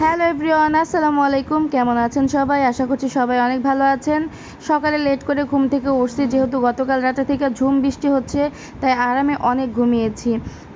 Hello everyone, আসসালামু আলাইকুম। কেমন আছেন সবাই? আশা করছি সবাই অনেক ভালো আছেন। সকালে লেট করে ঘুম থেকে উঠছি, যেহেতু গতকাল রাতে থেকে ঝুম বৃষ্টি হচ্ছে, তাই আরামে অনেক ঘুমিয়েছি।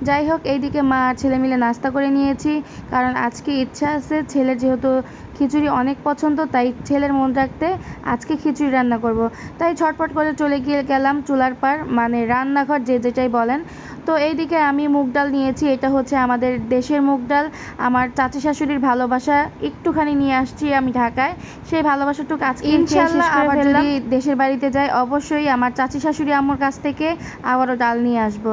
যাই হোক, এইদিকে মা আর ছেলে মিলে নাস্তা করে নিয়েছি, কারণ আজকে ইচ্ছা আছে, ছেলে যেহেতু খিচুড়ি অনেক পছন্দ তাই ছেলের মন রাখতে আজকে খিচুড়ি রান্না করব। তাই ছটপট করে চলে গিয়ে গেলাম চুলার পার মানে রান্নাঘর যে যেটাই বলেন। তো এইদিকে আমি মুগ ডাল নিয়েছি এটা হচ্ছে আমাদের দেশের মুগ ডাল। আমার চাচি শাশুড়ির ভালোবাসা একটুখানি নিয়ে আসছি আমি ঢাকায়। সেই ভালোবাসাটুকু আজকে ইনশাল্লাহ আবার যদি দেশের বাড়িতে যাই অবশ্যই আমার চাচি শাশুড়ি আমার কাছ থেকে আবারও ডাল নিয়ে আসব।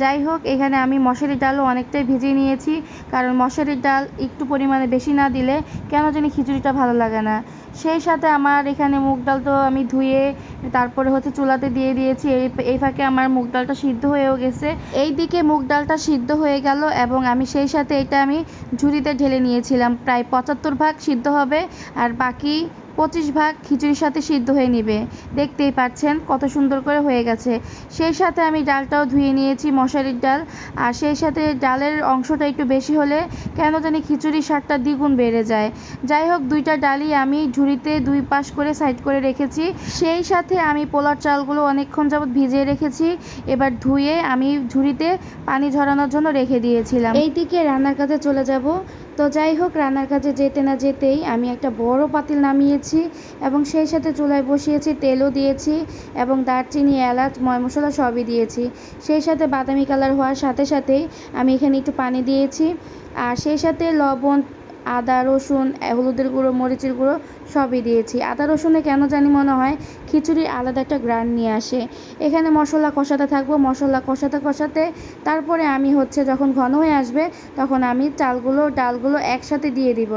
যাই হোক এখানে আমি মশারির ডালও অনেকটাই ভিজিয়ে নিয়েছি। কারণ মশারির ডাল একটু পরিমাণে বেশি না দিলে কেন জানি খিচুড়িটা ভালো লাগে না। সেই সাথে আমার এখানে মুগ ডাল তো আমি ধুয়ে, তারপরে হচ্ছে চুলাতে দিয়ে দিয়েছি। এই এই ফাঁকে আমার মুগ ডালটা সিদ্ধ হয়েও গেছে। এই দিকে মুগ ডালটা সিদ্ধ হয়ে গেল এবং আমি সেই সাথে এটা আমি ঝুড়িতে ঢেলে নিয়েছিলাম। প্রায় পঁচাত্তর ভাগ সিদ্ধ হবে। আর বাকি পঁচিশ ভাগ খিচুড়ির সাথে সিদ্ধ হয়ে নেবে। দেখতেই পাচ্ছেন কত সুন্দর করে হয়ে গেছে। সেই সাথে আমি ডালটাও ধুয়ে নিয়েছি, মশারির ডাল। আর সেই সাথে ডালের অংশটা একটু বেশি হলে কেন জানি খিচুড়ির স্বাদটা দ্বিগুণ বেড়ে যায়। যাই হোক, দুইটা ডালই আমি ঝুড়িতে দুই পাশ করে সাইড করে রেখেছি। সেই সাথে আমি পোলার চালগুলো অনেকক্ষণ যাবত ভিজিয়ে রেখেছি। এবার ধুয়ে আমি ঝুড়িতে পানি ঝরানোর জন্য রেখে দিয়েছিলাম। এই এইদিকে রান্নার কাজে চলে যাব। তো যাই হোক, রান্নার কাজে যেতে না যেতেই আমি একটা বড় পাতিল নামিয়েছি এবং সেই সাথে চুলায় বসিয়েছি, তেলও দিয়েছি এবং দারচিনি, এলাচ, ময় মশলা সবই দিয়েছি। সেই সাথে বাদামি কালার হওয়ার সাথে সাথেই আমি এখানে একটু পানি দিয়েছি। আর সেই সাথে লবণ আদা, রসুন হলুদের গুঁড়ো, মরিচের গুঁড়ো সবই দিয়েছি। আদা, রসুনে কেন জানি মনে হয় খিচুড়ির আলাদা একটা গ্রান নিয়ে আসে। এখানে মশলা কষাতে থাকব, মশলা কষাতে কষাতে তারপরে আমি হচ্ছে যখন ঘন হয়ে আসবে তখন আমি চালগুলো, ডালগুলো একসাথে দিয়ে দিব।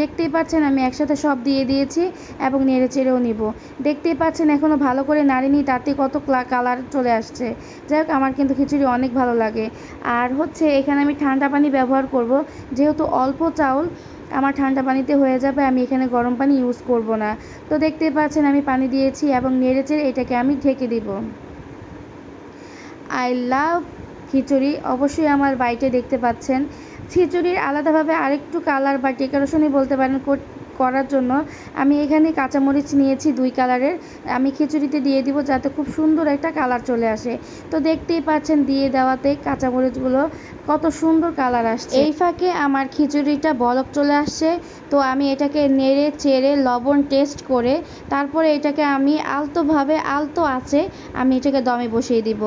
দেখতেই পাচ্ছেন আমি একসাথে সব দিয়ে দিয়েছি এবং নেড়ে চেড়েও নিব। দেখতেই পাচ্ছেন এখনও ভালো করে নাড়িনি, তাতে কত কালার চলে আসছে। যাই হোক, আমার কিন্তু খিচুড়ি অনেক ভালো লাগে। আর হচ্ছে এখানে আমি ঠান্ডা পানি ব্যবহার করব। যেহেতু অল্প চাউল, আমার ঠান্ডা পানিতে হয়ে যাবে, আমি এখানে গরম পানি ইউজ করব না। তো দেখতেই পাচ্ছেন আমি পানি দিয়েছি এবং নেড়ে চেড়ে এটাকে আমি ঢেকে দিব। I love khichdi. অবশ্যই আমার বাড়িতে দেখতে পাচ্ছেন। খিচুড়ির আলাদাভাবে আরেকটু কালার বা ডেকোরেশনই বলতে পারেন। করার জন্য আমি এখানে কাঁচামরিচ নিয়েছি দুই কালারের। আমি খিচুড়িতে দিয়ে দিব যাতে খুব সুন্দর একটা কালার চলে আসে। তো দেখতেই পাচ্ছেন দিয়ে দেওয়াতে কাঁচামরিচগুলো কত সুন্দর কালার আসছে। এই ফাঁকে আমার খিচুড়িটা বলক চলে আসছে। তো আমি এটাকে নেড়ে চেড়ে লবণ টেস্ট করে তারপরে এটাকে আমি আলতোভাবে আলতো আছে আমি এটাকে দমে বসিয়ে দিব।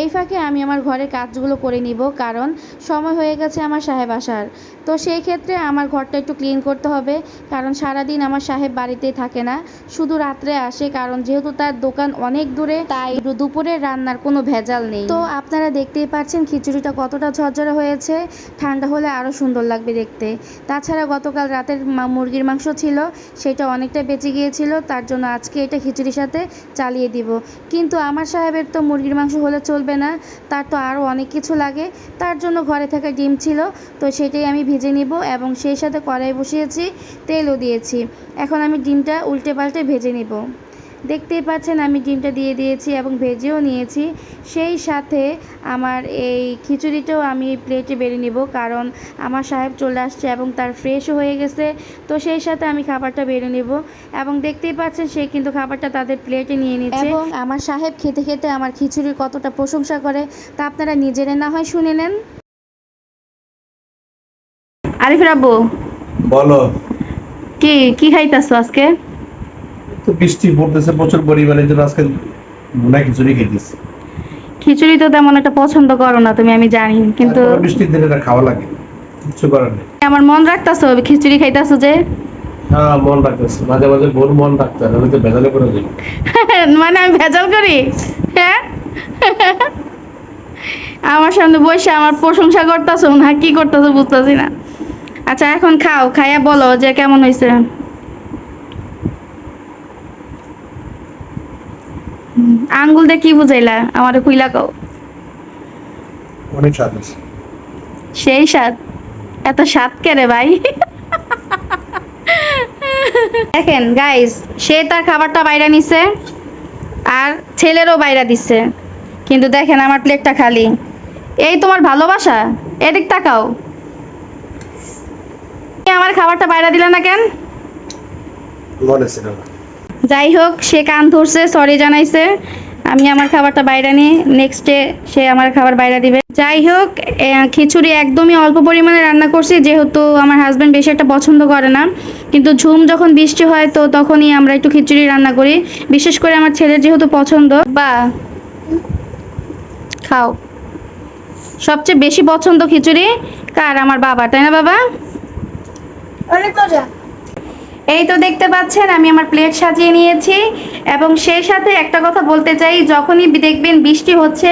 এই ফাঁকে আমি আমার ঘরের কাজগুলো করে নিব কারণ সময় হয়ে গেছে আমার সাহেব আসার। তো সেই ক্ষেত্রে আমার ঘরটা একটু ক্লিন করতে হবে কারণ সারাদিন আমার সাহেব বাড়িতেই থাকে না। শুধু রাত্রে আসে, কারণ যেহেতু তার দোকান অনেক দূরে, তাই দুপুরের রান্নার কোনো ভেজাল নেই। তো আপনারা দেখতেই পাচ্ছেন খিচুড়িটা কতটা ঝরঝরে হয়েছে। ঠান্ডা হলে আরও সুন্দর লাগবে দেখতে। তাছাড়া গতকাল রাতের মুরগির মাংস ছিল, সেটা অনেকটা বেঁচে গিয়েছিল, তার জন্য আজকে এটা খিচুড়ির সাথে চালিয়ে দিব। কিন্তু আমার সাহেবের তো মুরগির মাংস হলে চলবে না, তার তো আরও অনেক কিছু লাগে। তার জন্য ঘরে থাকা ডিম ছিল, তো সেটাই আমি ভেজে নিব এবং সেই সাথে কড়াই বসিয়েছি, তেলও দিয়েছি। এখন আমি ডিমটা উল্টে পাল্টে ভেজে নিব। দেখতেই পাচ্ছেন আমি ডিমটা দিয়ে দিয়েছি এবং ভেজেও নিয়েছি। সেই সাথে আমার এই খিচুড়িটাও আমি প্লেটে বেড়ে নিব কারণ আমার সাহেব চলে আসছে এবং তার ফ্রেশও হয়ে গেছে। তো সেই সাথে আমি খাবারটা বেড়ে নেব এবং দেখতেই পাচ্ছেন সে কিন্তু খাবারটা তাদের প্লেটে নিয়ে নিচ্ছে। এবং আমার সাহেব খেতে খেতে আমার খিচুড়ির কতটা প্রশংসা করে তা আপনারা নিজেরা না হয় শুনে নেন। আরিফ রাব্বু বলো। কি কি খাইতাছো আজকে? তো বৃষ্টি পড়তেছে প্রচুর পরিমাণে জন্য আজকে ভুনা খিচুড়ি খেতেছি খিচুড়ি তো তেমন একটা পছন্দ করো না তুমি আমি জানি কিন্তু বৃষ্টির দিনে এটা খাওয়া লাগে কিছু করার নেই। আমার মন রাখতাছো খিচুড়ি খাইতাছো যে? হ্যাঁ মন রাখতেছে মাঝে মাঝে ভোর মন রাখতে হয় নয়তো ভেজালে করে যাই মানে আমি ভেজাল করি? হ্যাঁ? আমার সামনে বসে আমার প্রশংসা করতেছো না কি করতেছো বুঝতেছি না। আচ্ছা এখন খাও খাইয়া বলো যে কেমন হয়েছে আঙ্গুল দিয়ে কি বুঝাইলা? আমারে খুইলা কও। অনেক স্বাদ সেই স্বাদ। এত স্বাদ কে রে ভাই? দেখেন গাইস সে তার খাবারটা বাইরে নিছে আর ছেলেরও বাইরে দিচ্ছে কিন্তু দেখেন আমার প্লেটটা খালি। এই তোমার ভালোবাসা? এদিক তাকাও। আমার খাবারটা বাইরে দিলে না কেন? মনে ছিল। যাই হোক সে কান ধরছে সরি জানাইছে। আমি আমার খাবারটা বাইরে নিই নেক্সট ডে সে আমার খাবার বাইরে দিবে। যাই হোক খিচুড়ি একদমই অল্প পরিমাণে রান্না করছি যেহেতু আমার হাজব্যান্ড বেশি একটা পছন্দ করে না। কিন্তু ঝুম যখন বৃষ্টি হয় তো তখনই আমরা একটু খিচুড়ি রান্না করি। বিশেষ করে আমার ছেলের যেহেতু পছন্দ বা খাও। সবচেয়ে বেশি পছন্দ খিচুড়ি কার? আমার বাবা তাই না বাবা? অনেক মজা। এই তো দেখতে পাচ্ছেন, আমি আমার প্লেট সাজিয়ে নিয়েছি এবং সেই সাথে একটা কথা বলতে চাই, যখনই দেখবেন বৃষ্টি হচ্ছে,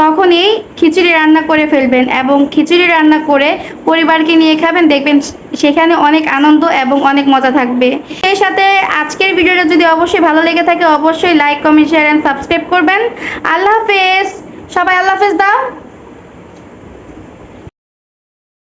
তখনই খিচুড়ি রান্না করে ফেলবেন এবং খিচুড়ি রান্না করে পরিবারকে নিয়ে খাবেন, দেখবেন সেখানে অনেক আনন্দ এবং অনেক মজা থাকবে। সেই সাথে আজকের ভিডিওটা যদি অবশ্যই ভালো লেগে থাকে, অবশ্যই like comment share and subscribe করবেন। আল্লাহ হাফেজ। সবাই আল্লাহ হাফেজ দাও।